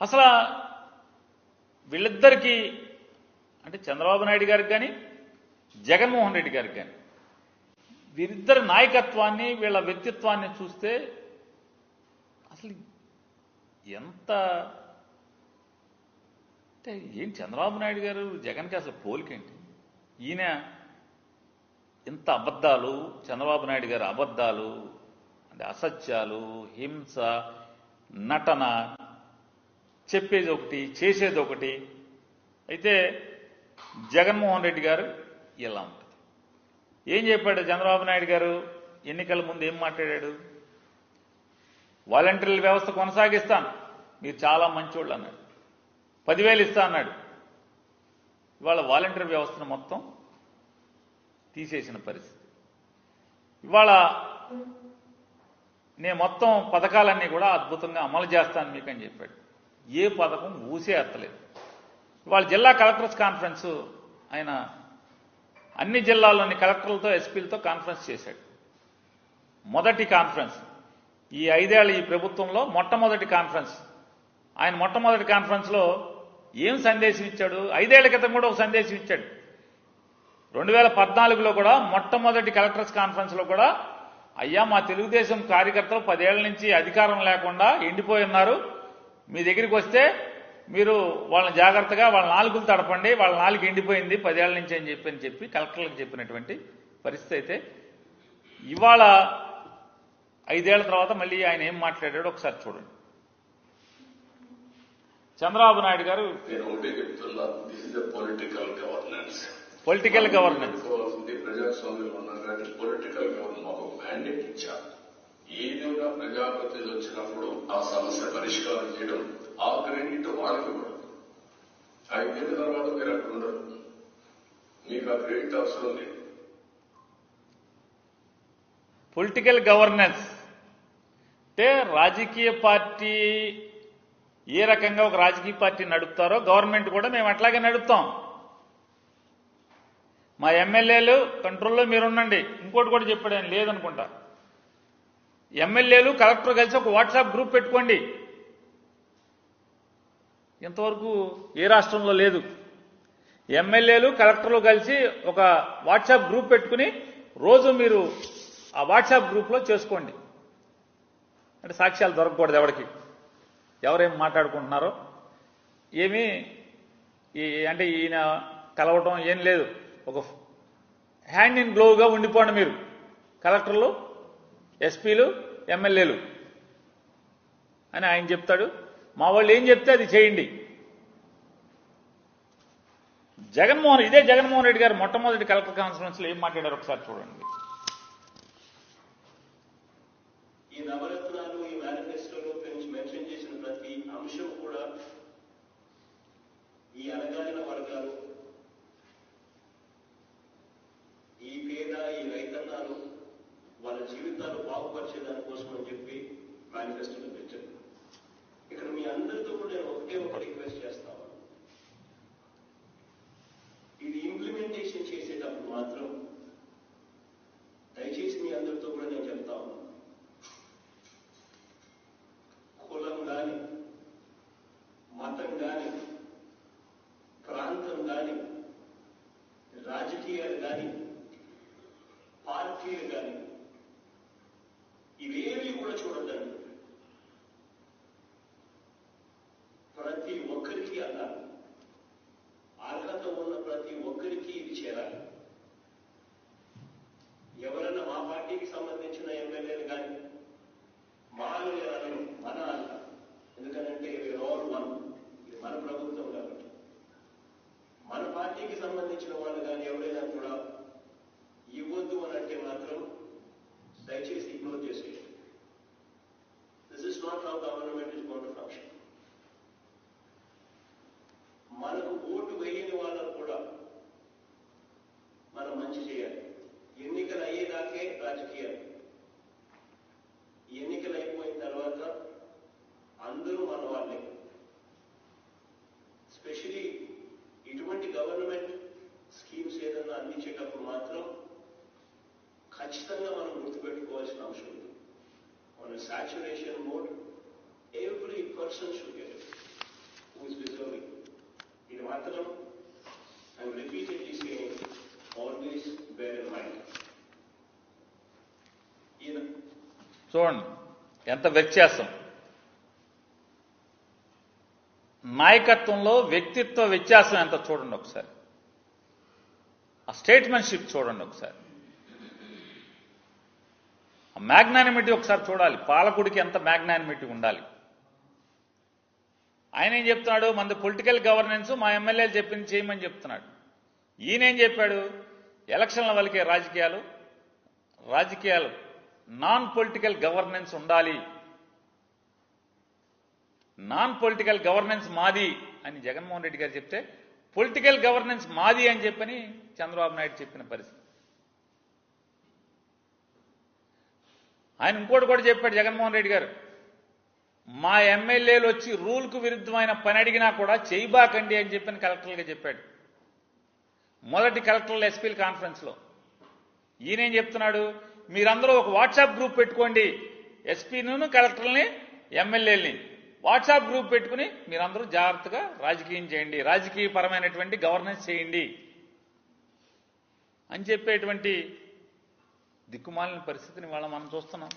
అసలు వీళ్ళిద్దరికీ అంటే చంద్రబాబు నాయుడు గారికి కానీ జగన్మోహన్ రెడ్డి గారికి కానీ వీరిద్దరి నాయకత్వాన్ని వీళ్ళ వ్యక్తిత్వాన్ని చూస్తే అసలు ఎంత అంటే ఏం చంద్రబాబు నాయుడు గారు జగన్కి అసలు పోలికేంటి? ఈయన ఇంత అబద్ధాలు చంద్రబాబు నాయుడు గారు అబద్ధాలు అంటే అసత్యాలు హింస నటన చెప్పేది ఒకటి చేసేది ఒకటి అయితే జగన్మోహన్ రెడ్డి గారు ఇలా ఉంటుంది. ఏం చెప్పాడు చంద్రబాబు నాయుడు గారు? ఎన్నికల ముందు ఏం మాట్లాడాడు? వాలంటీర్ల వ్యవస్థ కొనసాగిస్తాను. మీరు చాలా మంచోళ్ళు అన్నాడు. పదివేలు ఇస్తా అన్నాడు. ఇవాళ వాలంటీర్ వ్యవస్థను మొత్తం తీసేసిన పరిస్థితి. ఇవాళ నేను మొత్తం పథకాలన్నీ కూడా అద్భుతంగా అమలు చేస్తాను మీకు అని చెప్పాడు. ఏ పథకం ఊసే ఎత్తలేదు వాళ్ళ జిల్లా కలెక్టర్స్ కాన్ఫరెన్స్ ఆయన అన్ని జిల్లాల్లోని కలెక్టర్లతో ఎస్పీలతో కాన్ఫరెన్స్ చేశాడు. మొదటి కాన్ఫరెన్స్. ఈ ఐదేళ్ళ ఈ ప్రభుత్వంలో మొట్టమొదటి కాన్ఫరెన్స్. ఆయన మొట్టమొదటి కాన్ఫరెన్స్లో ఏం సందేశం ఇచ్చాడు? ఐదేళ్ళ క్రితం కూడా ఒక సందేశం ఇచ్చాడు. రెండు వేల పద్నాలుగులో కూడా మొట్టమొదటి కలెక్టర్స్ కాన్ఫరెన్స్లో కూడా అయ్యా మా తెలుగుదేశం కార్యకర్తలు పదేళ్ళ నుంచి అధికారం లేకుండా ఎండిపోయి ఉన్నారు. మీ దగ్గరికి వస్తే మీరు వాళ్ళని జాగ్రత్తగా వాళ్ళ నాలుగులు తడపండి వాళ్ళ నాలుగు ఎండిపోయింది పదేళ్ళ నుంచి అని చెప్పి అని చెప్పి కలెక్టర్లకు చెప్పినటువంటి పరిస్థితి అయితే ఇవాళ ఐదేళ్ళ తర్వాత మళ్ళీ ఆయన ఏం మాట్లాడాడో ఒకసారి చూడండి. చంద్రబాబు నాయుడు గారు పొలిటికల్ గవర్నెన్స్ పొలిటికల్ ఇచ్చారు. ఏదైనా ప్రజాప్రతినిధులు వచ్చినప్పుడు ఆ సమస్య పరిష్కారం చేయడం ఆ క్రెడిట్ వాళ్ళకి ఇవ్వడం ఐదేళ్ళ తర్వాత మీరు అక్కడ ఉండరు మీకు ఆ క్రెడిట్ అవసరం లేదు. Political governance. అంటే రాజకీయ పార్టీ ఏ రకంగా ఒక రాజకీయ పార్టీ నడుపుతారో గవర్నమెంట్ కూడా మేము అట్లాగే నడుపుతాం. మా ఎమ్మెల్యేలు కంట్రోల్లో మీరుండండి. ఇంకోటి కూడా చెప్పాడు ఆయన లేదనుకుంటా. ఎమ్మెల్యేలు కలెక్టర్ కలిసి ఒక వాట్సాప్ గ్రూప్ పెట్టుకోండి. ఇంతవరకు ఏ రాష్ట్రంలో లేదు. ఎమ్మెల్యేలు కలెక్టర్లు కలిసి ఒక వాట్సాప్ గ్రూప్ పెట్టుకుని రోజు మీరు ఆ వాట్సాప్ గ్రూప్లో చేసుకోండి. అంటే సాక్ష్యాలు దొరకకూడదు ఎవరికి. ఎవరేం మాట్లాడుకుంటున్నారో. ఏమీ ఈ అంటే ఈయన కలవటం ఏం లేదు. ఒక హ్యాండ్ ఇన్ గ్లోవ్గా ఉండిపోండి మీరు. కలెక్టర్లు ఎస్పీలు ఎమ్మెల్యేలు. అని ఆయన చెప్తాడు. మా వాళ్ళు ఏం చెప్తే అది చేయండి. జగన్మోహన్ ఇదే జగన్మోహన్ రెడ్డి గారు మొట్టమొదటి కలెక్టర్ కాన్ఫరెన్స్లో ఏం మాట్లాడారు ఒకసారి చూడండి ఈ నవరత్నాలు ఈ మేనిఫెస్టోలో గురించి మెన్షన్ చేసిన ప్రతి అంశం కూడా ఈ అణగారిన వర్గాలు ఈ పేద ఈ రైతన్నాలు వాళ్ళ జీవితాలు బాగుపరిచే దానికోసం అని చెప్పి మేనిఫెస్టోలో పెట్టారు ఇక్కడ మీ అందరితో కూడా నేను ఒకటే ఒక రిక్వెస్ట్ చేస్తాను ఇది ఇంప్లిమెంటేషన్ చేసేటప్పుడు మాత్రం దయచేసి మీ అందరితో కూడా నేను చెప్తా ఉన్నాను. కులం కానీ మతం కానీ ప్రాంతం కాని రాజకీయాలు కానీ పార్టీలు కానీ ఇవేవి కూడా చూడద్దండి ప్రతి ఒక్కరికి అన్నారు. అర్హత ఉన్న ప్రతి ఒక్కరికి ఇది చేరాలి ఎవరన్నా మా పార్టీకి సంబంధించిన ఎమ్మెల్యేలు కానీ మాలో అనను మన అన్న ఎందుకనంటే ఆల్ వన్ ఇది మన ప్రభుత్వం కాబట్టి మన పార్టీకి సంబంధించిన వాళ్ళు కానీ ఎవరైనా కూడా ఇవ్వద్దు అని అంటే మాత్రం దయచేసి ఇగ్నోర్ చేసేయండి this is not how government is going to function మనకు ఓటు వేయని వాళ్ళకు కూడా మనం మంచి చేయాలి ఎన్నికలు అయ్యేదాకే రాజకీయాలు ఎన్నికలు అయిపోయిన తర్వాత అందరూ మన వాళ్ళే స్పెషలీ ఇటువంటి గవర్నమెంట్ స్కీమ్స్ ఏదన్నా అందించేటప్పుడు మాత్రం ఖచ్చితంగా మనం గుర్తుపెట్టుకోవాల్సిన అంశం ఉంది మన saturation mode every person should get చూడండి. ఎంత వ్యత్యాసం. నాయకత్వంలో వ్యక్తిత్వ వ్యత్యాసం ఎంత చూడండి ఒకసారి. ఆ స్టేట్మెంట్షిప్ చూడండి ఒకసారి. ఆ మ్యాగ్నానిమిటీ ఒకసారి చూడాలి. పాలకుడికి ఎంత మ్యాగ్నానిమిటీ ఉండాలి. ఆయన ఏం చెప్తున్నాడు? మంది పొలిటికల్ గవర్నెన్స్ మా ఎమ్మెల్యేలు చెప్పింది చేయమని చెప్తున్నాడు. ఈయనేం చెప్పాడు? ఎలక్షన్ల వలికే రాజకీయాలు రాజకీయాలు నాన్ పొలిటికల్ గవర్నెన్స్ ఉండాలి. నాన్ పొలిటికల్ గవర్నెన్స్ మాది అని జగన్మోహన్ రెడ్డి గారు చెప్తే పొలిటికల్ గవర్నెన్స్ మాది అని చెప్పని చంద్రబాబు నాయుడు చెప్పిన పరిస్థితి. ఆయన ఇంకోటి కూడా చెప్పాడు జగన్మోహన్ రెడ్డి గారు. మా ఎమ్మెల్యేలు వచ్చి రూల్కు విరుద్ధమైన పని అడిగినా కూడా చేయబాకండి అని చెప్పని కలెక్టర్లుగా చెప్పాడు. మొదటి కలెక్టర్ల ఎస్పీల కాన్ఫరెన్స్లో. ఈయనేం చెప్తున్నాడు? మీరందరూ ఒక వాట్సాప్ గ్రూప్ పెట్టుకోండి. ఎస్పీను కలెక్టర్ని ఎమ్మెల్యేలని. వాట్సాప్ గ్రూప్ పెట్టుకుని మీరందరూ జాగ్రత్తగా రాజకీయం చేయండి. రాజకీయ పరమైనటువంటి గవర్నెన్స్ చేయండి. అని చెప్పేటువంటి దిక్కుమాలిన పరిస్థితిని వాళ్ళ మనం చూస్తున్నాం.